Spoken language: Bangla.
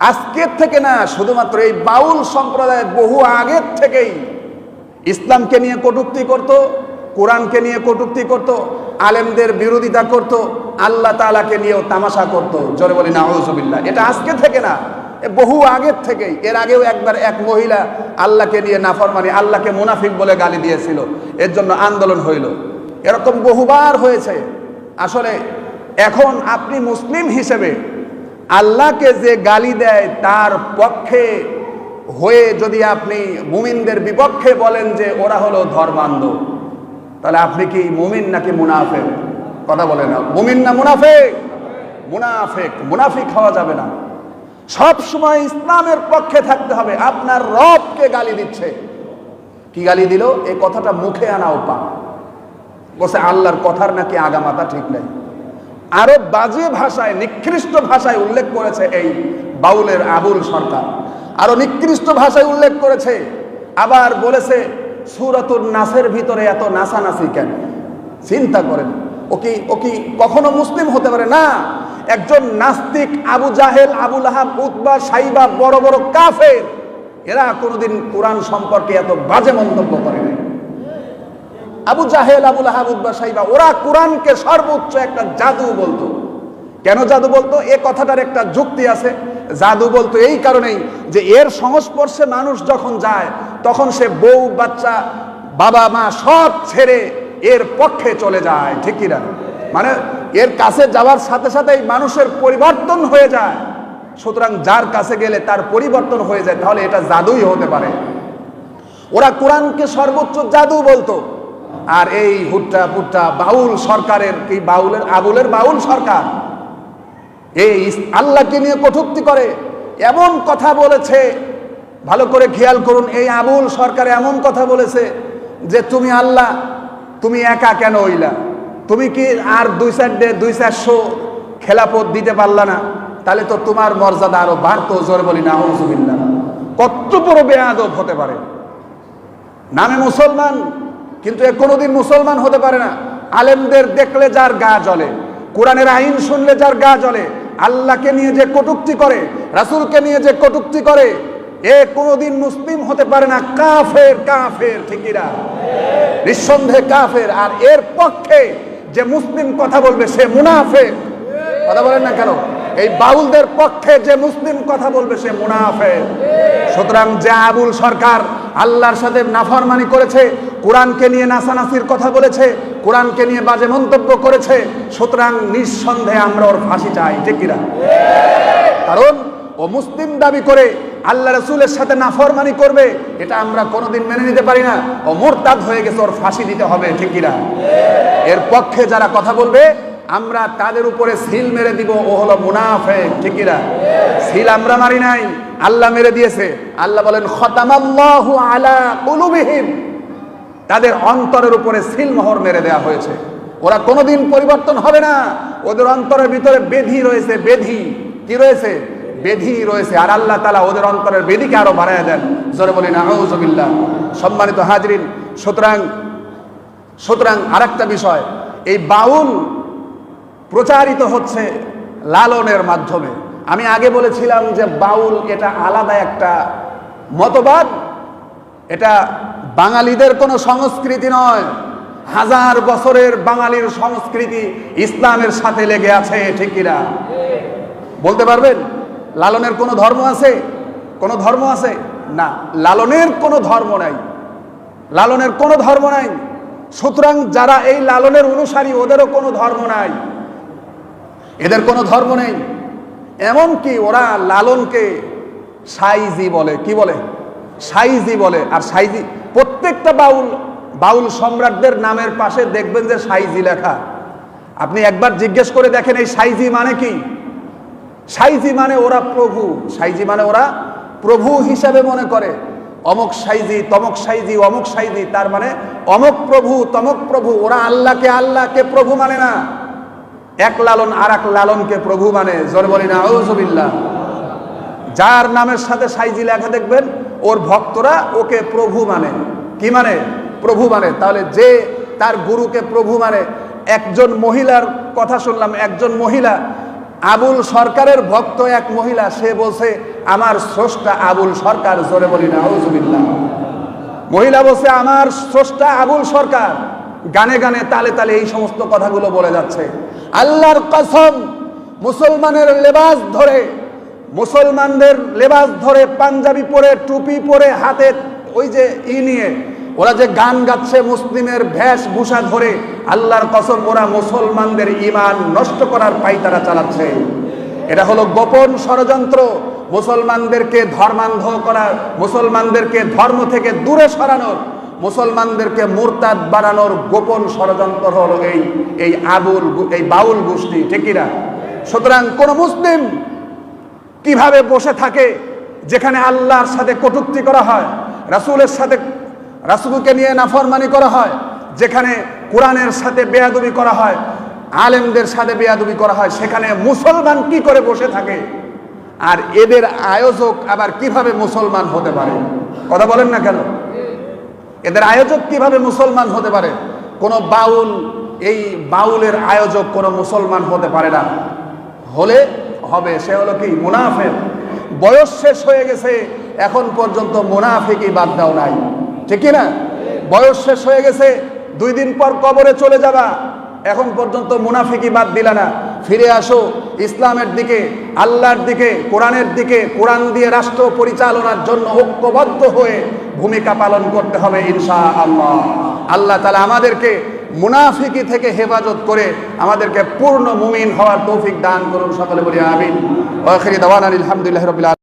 আজকের থেকে না, শুধুমাত্র এই বাউল সম্প্রদায় বহু আগের থেকেই ইসলামকে নিয়ে কটূক্তি করত, কোরআনকে নিয়ে কটূক্তি করত, আলেমদের বিরোধিতা করত, আল্লাহ তাআলাকে নিয়েও তামাশা করত। জোরে বলি না আউজুবিল্লাহ এটা আজকে থেকে না বহু আগের থেকেই। এর আগেও একবার এক মহিলা আল্লাহকে নিয়ে নাফরমানি, আল্লাহকে মুনাফিক বলে গালি দিয়েছিল। এর জন্য আন্দোলন হইল। এরকম বহুবার হয়েছে। আসলে এখন আপনি মুসলিম হিসেবে আল্লাহকে যে গালি দেয় তার পক্ষে হয়ে যদি আপনি মুমিনদের বিপক্ষে বলেন যে ওরা হলো ধর্মান্ধ, তাহলে আপনি কি মুমিন নাকি মুনাফেক? কথা বলে না। মুমিন না মুনাফেক? মুনাফেক। মুনাফিক হওয়া যাবে না। সব সময় ইসলামের পক্ষে থাকতে হবে। আপনার রবকে গালি দিচ্ছে। কি গালি দিল? এই কথাটা মুখে আনাও পা বসে আল্লাহর কথার নাকি আগামাতা ঠিক নাই। আরও বাজে ভাষায়, নিকৃষ্ট ভাষায় উল্লেখ করেছে এই বাউলের আবুল সরকার। আরও নিকৃষ্ট ভাষায় উল্লেখ করেছে, আবার বলেছে সুরাতুর নাসের ভিতরে এত নাসানাসি কেন? চিন্তা করেন, ও কি ও কি কখনো মুসলিম হতে পারে? না, একজন নাস্তিক আবু জাহেল, আবুল আহাব, উতবা, সাইবা, বড় বড় কাফের, এরা কোনোদিন কোরআন সম্পর্কে এত বাজে মন্তব্য করে আবু জাহেল আবুল আহাবুদ্বা সাইবা, ওরা কোরআনকে সর্বোচ্চ একটা জাদু বলতো। কেন জাদু বলতো? এ কথাটার একটা যুক্তি আছে। জাদু বলতো এই কারণেই যে এর সংস্পর্শে মানুষ যখন যায়, তখন সে বউ, বাচ্চা, বাবা, মা সব ছেড়ে এর পক্ষে চলে যায় ঠিকই না মানে এর কাছে যাওয়ার সাথে সাথেই মানুষের পরিবর্তন হয়ে যায়। সুতরাং যার কাছে গেলে তার পরিবর্তন হয়ে যায়, তাহলে এটা জাদুই হতে পারে। ওরা কোরআনকে সর্বোচ্চ জাদু বলতো। আর এই হুট্টা পুট্টা বাউল সরকারের কি বাউলের আবুলের বাউল সরকার। এই আল্লাহকে নিয়ে কটূক্তি করে, এমন কথা বলেছে। ভালো করে খেয়াল করুন, এই আবুল সরকার এমন কথা বলেছে যে তুমি আল্লাহ, তুমি একা কেন হইলা? তুমি কি আর দুই চারটে দুই চারশো খেলাপথ দিতে পারলা না? তাহলে তো তোমার মর্যাদা আরও বাড়তো, জোর বলি না কত বড় বেয়াদব হতে পারে। নামে মুসলমান কিন্তু এ কোনোদিন মুসলমান হতে পারে না। আলেমদের দেখলে যার গা জ্বলে, কোরআনের আইন শুনলে যার গা জ্বলে, আল্লাহকে নিয়ে যে কটুক্তি করে, রাসূলকে নিয়ে যে কটুক্তি করে, এ কোনোদিন মুসলিম হতে পারে না, কাফের কাফের ঠিকিরা নিঃসন্দেহে কাফের। আর এর পক্ষে যে মুসলিম কথা বলবে, সে মুনাফেক। কথা বলেন না কেন? এই বাউলদের পক্ষে যে মুসলিম কথা বলবে, সে মুনাফেক। সুতরাং যে আবুল সরকার আল্লাহর সাথে নাফরমানি করেছে কোরআনকে নিয়ে নাসানাসির কথা বলেছে, কোরআনকে নিয়ে বাজে মন্তব্য করেছে, সুতরাং নিঃসন্দেহে আমরা ওর ফাঁসি চাই, ঠিক কিনা? কারণ ও মুসলিম দাবি করে আল্লাহ রসুলের সাথে নাফরমানি করবে, এটা আমরা কোনোদিন মেনে নিতে পারি না। ও মোরতাদ হয়ে গেছে, ওর ফাঁসি দিতে হবে, ঠিক কিনা? এর পক্ষে যারা কথা বলবে, আমরা তাদের উপরে সিল মেরে দিব, ও হলো মুনাফে ঠিকিরা সিল আমরা মারি নাই, আল্লাহ মেরে দিয়েছে। আল্লাহ বলেন, খতামাল্লাহু আলা কুলুবিহিম। তাদের অন্তরের উপরে সিল মোহর মেরে দেওয়া হয়েছে। ওরা কোনোদিন পরিবর্তন হবে না। ওদের অন্তরের ভিতরে বেধি রয়েছে, বেধি। কি রয়েছে? বেধি রয়েছে। আর আল্লাহ তালা ওদের অন্তরের বেদিকে আরও বাড়ায় দেন। জোরে বলি না সম্মানিত হাজরিন, সুতরাং সুতরাং আরেকটা বিষয়, এই বাউল প্রচারিত হচ্ছে লালনের মাধ্যমে। আমি আগে বলেছিলাম যে বাউল এটা আলাদা একটা মতবাদ, এটা বাঙালিদের কোনো সংস্কৃতি নয়। হাজার বছরের বাঙালির সংস্কৃতি ইসলামের সাথে লেগে আছে, ঠিক কিনা? বলতে পারবেন? লালনের কোনো ধর্ম আছে? কোনো ধর্ম আছে? না, লালনের কোনো ধর্ম নাই। লালনের কোনো ধর্ম নাই। সুতরাং যারা এই লালনের অনুসারী, ওদেরও কোনো ধর্ম নাই। এদের কোনো ধর্ম নেই। এমনকি ওরা লালনকে সাইজি বলে। কি বলে? সাইজি বলে। আর সাইজি প্রত্যেকটা বাউল বাউল সম্রাটদের নামের পাশে দেখবেন যে সাইজি লেখা। আপনি একবার জিজ্ঞেস করে দেখেন এই সাইজি মানে কি? সাইজি মানে ওরা প্রভু, সাইজি মানে ওরা প্রভু হিসাবে মনে করে। অমক সাইজি, তমক সাইজি, অমক সাইজি, তার মানে অমক প্রভু, তমক প্রভু, ওরা আল্লাহকে আল্লাহকে প্রভু মানে না। এক লালন আর এক লালনকে প্রভু মানে জোর বলি না যার নামের সাথে সাইজি লেখা দেখবেন, ওর ভক্তরা ওকে প্রভু মানে। কি মানে? প্রভু মানে। তাহলে যে তার গুরুকে প্রভু মানে একজন মহিলার কথা শুনলাম, একজন মহিলা, আবুল সরকারের ভক্ত এক মহিলা, সে বলছে, আমার স্রষ্টা আবুল সরকার, জোরে বলি না মহিলা বলছে, আমার স্রষ্টা আবুল সরকার। গানে গানে, তালে তালে এই সমস্ত কথাগুলো বলে যাচ্ছে। আল্লাহর কসম, মুসলমানের লেবাস ধরে, মুসলমানদের লেবাস ধরে পাঞ্জাবি পরে, টুপি পরে, হাতে ওই যে ই নিয়ে, ওরা যে গান গাচ্ছে মুসলিমের ভেষভূষা ধরে, আল্লাহর কসম ওরা মুসলমানদের ইমান নষ্ট করার পাইতারা চালাচ্ছে। এটা হলো গোপন ষড়যন্ত্র। মুসলমানদেরকে ধর্মান্ধ করার মুসলমানদেরকে ধর্ম থেকে দূরে সরানোর, মুসলমানদেরকে মুরতাদ বাড়ানোর গোপন ষড়যন্ত্র হলো এই এই আবুল এই বাউল গোষ্ঠী ঠিকিরা সুতরাং কোন মুসলিম কীভাবে বসে থাকে, যেখানে আল্লাহর সাথে কটুক্তি করা হয় রাসূলের সাথে রাসূলকে নিয়ে নাফরমানি করা হয়, যেখানে কোরআনের সাথে বেয়াদবি করা হয়, আলেমদের সাথে বেয়াদবি করা হয়, সেখানে মুসলমান কি করে বসে থাকে? আর এদের আয়োজক আবার কীভাবে মুসলমান হতে পারে? কথা বলেন না কেন? এদের আয়োজক কীভাবে মুসলমান হতে পারে? কোন বাউল, এই বাউলের আয়োজক কোন মুসলমান হতে পারে না। হলে হবে, সে হলো কি? মুনাফের বয়স শেষ হয়ে গেছে এখন পর্যন্ত মুনাফিকই বাদ দাও নাই। ঠিক না বয়স শেষ হয়ে গেছে, দুই দিন পর কবরে চলে যাবা। এখন পর্যন্ত মুনাফিকি বাদ দিলা না। ফিরে আসো, ইসলামের দিকে, আল্লাহর দিকে, কোরআনের দিকে, কোরআন দিয়ে রাষ্ট্র পরিচালনার জন্য ঐক্যবদ্ধ হয়ে ভূমিকা পালন করতে হবে ইনশা আল্লাহ আল্লাহ তালা আমাদেরকে মুনাফিকি থেকে হেফাজত করে আমাদেরকে পূর্ণ মুমিন হওয়ার তৌফিক দান করুন। সকলে বলি আমিন। আলহামদুলিল্লাহ